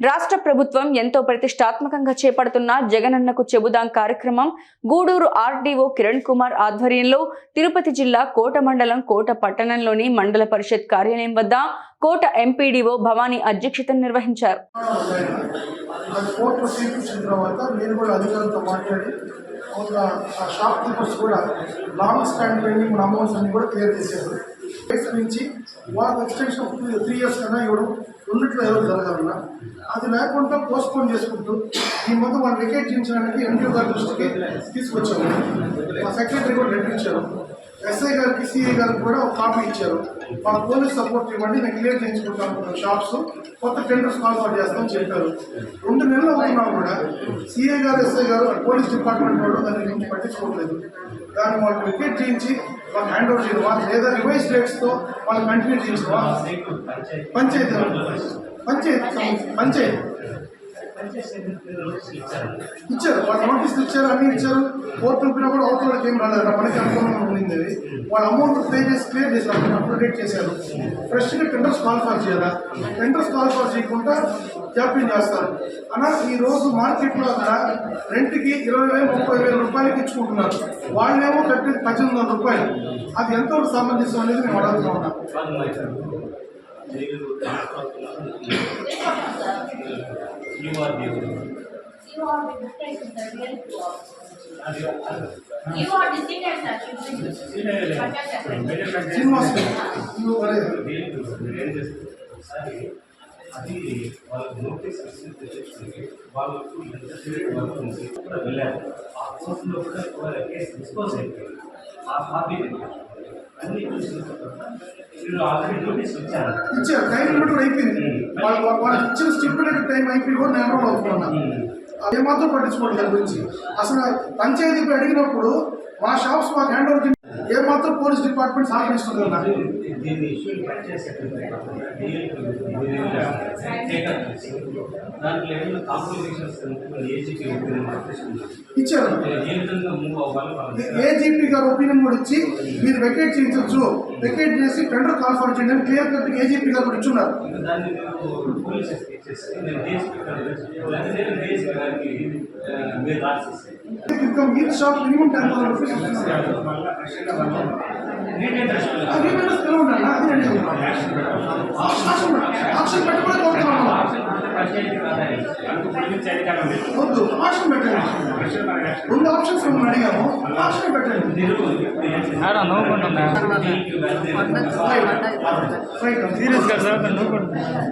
రాష్ట్ర ప్రభుత్వం ఎంతో ప్రతిష్టాత్మకంగా చేపడుతున్న జగనన్నకు చెబుదాం కార్యక్రమం గూడూరు ఆర్డీఓ కిరణ్ కుమార్ ఆధ్వర్యంలో తిరుపతి జిల్లా కోట మండలం కోట పట్టణంలోని మండల పరిషత్ కార్యాలయం వద్ద కోట ఎంపీడీఓ భవానీ అధ్యక్షత నిర్వహించారు. కూడా లాంగ్ స్టాండ్ పెండింగ్ అమౌంట్స్ అన్ని కూడా క్లియర్ చేసేవారు వయసు నుంచి వాళ్ళకి ఎక్స్టెన్షన్ త్రీ ఇయర్స్ కన్నా ఇవ్వడం రెండిట్లో ఏదో జరగాలన్నా. అది లేకుండా పోస్ట్పోన్ చేసుకుంటూ ఈ మొత్తం వాళ్ళు రికేట్ చేయించడానికి ఎన్టీఓ గారి దృష్టికి తీసుకొచ్చాము. మా సెక్రటరీ కూడా లెటర్ ఇచ్చారు. ఎస్ఐ గారికి సిఐ గారికి కూడా ఒక కాపీ ఇచ్చారు. మా పోలీస్ సపోర్ట్ ఇవ్వండి నేను క్లియర్ చేయించుకుంటాను షాప్స్ కొత్త టెండర్స్ కాల్ చేస్తామని చెప్పారు. రెండు నెలలు అవుతున్నా కూడా సిఐ గారు ఎస్ఐ గారు పోలీస్ డిపార్ట్మెంట్ వాళ్ళు దాన్ని గురించి పట్టించుకోవట్లేదు. దాన్ని వాళ్ళు వికెట్ చేయించి వాళ్ళు హ్యాండ్ ఓవర్ వాళ్ళు లేదా రివైజ్ రేట్స్తో వాళ్ళు కంటిన్యూ చేయించడమా? పంచాయతీ. పంచాయతీ. పంచాయతీ. ఇచ్చారు. వాళ్ళు నోటీసులు ఇచ్చారు అన్ని ఇచ్చారు. కోర్టు పంపినా కూడా వాళ్ళకి ఏం రాలేదు. నా పనికి అనుకూలంగా ఉండింది అది. వాళ్ళ అమౌంట్ పే చేసి క్లియర్ చేశారు. అప్డేట్ చేశారు. ఫ్రెష్గా టెండర్స్ క్వాలిఫై చేయాలా? టెండర్స్ క్వాలిఫై చేయకుండా జాప్యం చేస్తారు. అన్నా ఈ రోజు మార్కెట్లో అక్కడ రెంట్కి ఇరవై వేలు ముప్పై వేల రూపాయలకి ఇచ్చుకుంటున్నారు. వాళ్ళేమో కట్టి పద్దెనిమిది వందల రూపాయలు. అది ఎంతవరకు సంబంధించడం అనేది మేము అడుగుతూ ఉన్నాం. నువ్వు అదే అది. వాళ్ళకి నోటీస్ తెచ్చుకుంటే వాళ్ళకు ఎంత పీరియడ్ వర్క్ ఉంది కూడా వెళ్ళారు ఆ కోర్సులో కూడా వాళ్ళ కేసు డిస్పోజ్ అయిపోయింది. ఆ కాపీ ఇచ్చారు. టైం లిమిట్ కూడా అయిపోయింది. వాళ్ళు వాళ్ళకి ఇచ్చిన స్టిపులేటెడ్ టైం అయిపోయి కూడా నేను ఎన్రోల్ అవుతున్నా అది మాత్రం పట్టించుకోండి దాని గురించి. అసలు పంచాయతీకి అడిగినప్పుడు మా షాప్స్ మాకు హ్యాండ్ ఓవర్ ఏ మాత్రం పోలీస్ డిపార్ట్మెంట్ సహకరిస్తుంది నాకు దీన్ని ఇష్యూ కట్ చేసేటప్పుడు దాంట్లో ఏమైనా కాంప్లికేషన్స్ ఏజీకి ఇచ్చారు. ఏ విధంగా మూవ్ అవ్వాలి వాళ్ళ ఏజీపీ గారు ఒపీనియన్ కూడా ఇచ్చి మీరు వెకేట్ చేయించవచ్చు వెకేట్ చేసి టెండర్ కాల్ ఫర్ చేయండి అని క్లియర్ కట్ ఏజీపీ గారు కూడా ఇచ్చున్నారు. ఇంకా దాన్ని మీరు పోలీసెస్కి ఇచ్చేసి నేను డిఎస్పీ గారికి నేను డిఎస్పీ గారికి ఆ, మీరు రాసేసి. Income each shop minimum ten thousand rupees ఉండాలి? అది ఆప్షన్ పెట్టుకునే వద్దు ఆప్షన్ పెట్టండి రెండు ఆప్షన్స్ మిమ్మల్ని అడిగాము ఆప్షన్ పెట్టండి మేడం నవ్వుకుంటున్నా రైట్ రైట్ సీరియస్గా సార్ నవ్వుకుంటున్నా